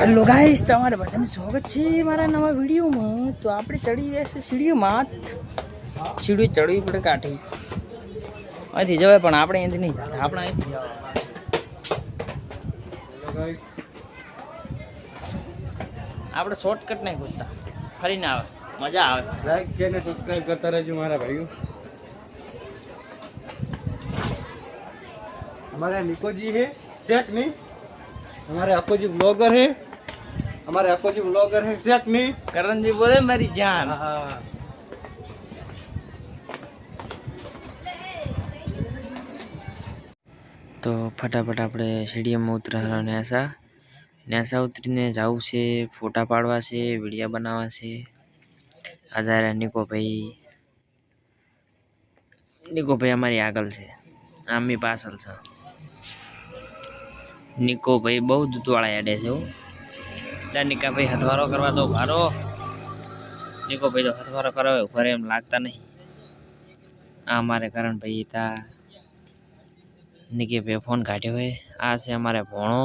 Hello guys તમારે બધાને સ્વાગત છે મારા નવા વિડીયોમાં. તો આપણે ચડી રહ્યા છે સીડીઓમાં સીડીઓ ચડવી પડે કાઠી. અહીંથી જવાય પણ આપણે અહીંથી નહીં જતા આપણે અહીંથી જવા આપણે શોર્ટકટ નહીં ખોજતા ફરીને આવે. મજા આવે. લાઈક શેર ને સબસ્ક્રાઈબ કરતા રહેજો મારા ભાઈઓ. हमारे निको जी है शेख नहीं हमारे अप्पू जी ब्लॉगर है हमारे अप्पू जी ब्लॉगर है शेख नहीं કરણજી બોલે મારી જાન हाँ તો ફટાફટ આપણે સ્ટેડિયમમાં ઉતરવાનો ન્યાસા ન્યાસા ઉતરીને જવું છે ફોટા પાડવા છે વિડીયો બનાવવા છે આધારે નિકોભાઈ નિકોભાઈ અમારી આગળ છે આમની પાછળ છે નિકોભાઈ બહુ દૂધવાળા યાડે છે એટલે નિકાભાઈ હથવારો કરવા તો ભારો નિકોભાઈ તો હથવારો કરાવે ઘરે એમ લાગતા નહીં. આ અમારે કરણભાઈ તા નિકે ભાઈ ફોન કાઢ્યો હોય આ છે અમારે ભોણો.